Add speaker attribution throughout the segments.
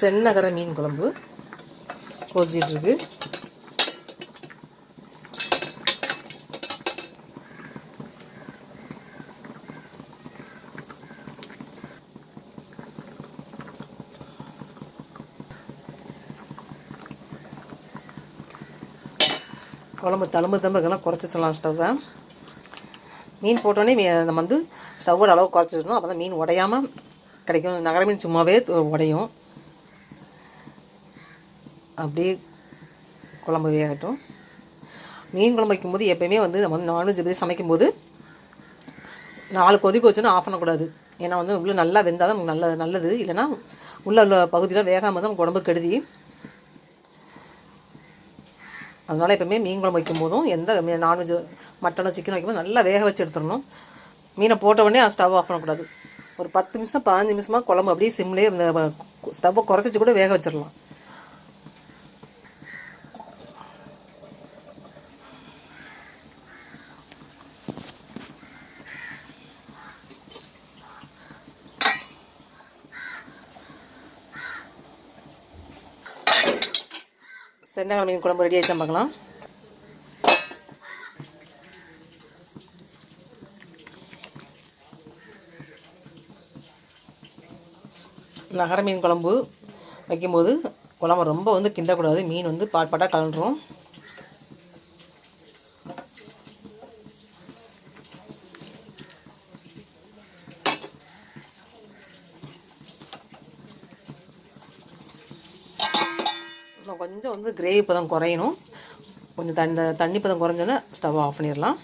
Speaker 1: சென்னகர மீன் குழம்பு. கொதிச்சிட்ருக்கு குழம்பு தழும்பு தம்புக்கெல்லாம் குறைச்சி சொல்லலாம் ஸ்டவ்வை. மீன் போட்டோன்னே நம்ம வந்து ஸ்டவ்வோட அளவு குறைச்சிடணும். அப்போ தான் மீன் உடையாமல் கிடைக்கும். நகர மீன் சும்மாவே உடையும். அப்படியே குழம்பு வேகட்டும். மீன் குழம்பு வைக்கும்போது எப்பயுமே வந்து நம்ம வந்து நான்வெஜ் பற்றி சமைக்கும்போது நாலு கொதிக்க வச்சுன்னா ஆஃப் பண்ணக்கூடாது ஏன்னா வந்து உள்ளே நல்லா வெந்தால் தான் நமக்கு நல்ல நல்லது. இல்லைன்னா உள்ள உள்ள பகுதியில் வேகாமல் தான் உடம்பு கெடுதி. அதனால் எப்போயுமே மீன் குழம்பு வைக்கும்போதும் எந்த நான்வெஜ் மட்டனோ சிக்கன் வைக்கும்போது நல்லா வேக வச்சு எடுத்துடணும். மீனை போட்ட உடனே ஸ்டவ் ஆஃப் பண்ணக்கூடாது. ஒரு பத்து நிமிஷம் பதினஞ்சு நிமிஷமாக குழம்பு அப்படியே சிம்லேயே இந்த ஸ்டவ்வை குறைச்சி கூட வேக வச்சிடலாம். சென்னகரம் மீன் குழம்பு ரெடி ஆயிடுச்சா பார்க்கலாம். நகர மீன் குழம்பு வைக்கும்போது குழம்பு ரொம்ப வந்து கிண்டக்கூடாது. மீன் வந்து பாட் பாட்டாக கலண்டுரும் இன்னும் கொஞ்சம் வந்து கிரேவி பதம் குறையணும். கொஞ்சம் தண்ணி தண்ணி பதம் குறைஞ்சோன்னே ஸ்டவ் ஆஃப் பண்ணிடலாம்.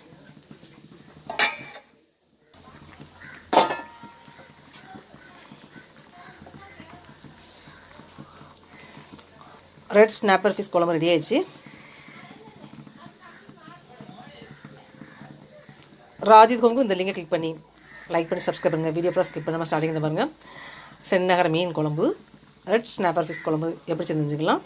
Speaker 1: ரெட் ஸ்னாப்பர் ஃபிஷ் குழம்பு ரெடி ஆயிடுச்சு. ராஜித் ஹோம்க்கு இந்த லிங்கை கிளிக் பண்ணி லைக் பண்ணி சப்ஸ்கிரைப் பண்ணுங்கள் வீடியோ ஃபுல்லாக ஸ்கிப் பண்ணாமல் ஸ்டார்டிங் பாருங்கள் சென்னகர மீன் குழம்பு. ரெட் ஸ்னாப்பர் ஃபிஷ் குழம்பு எப்படி செஞ்சுக்கலாம்.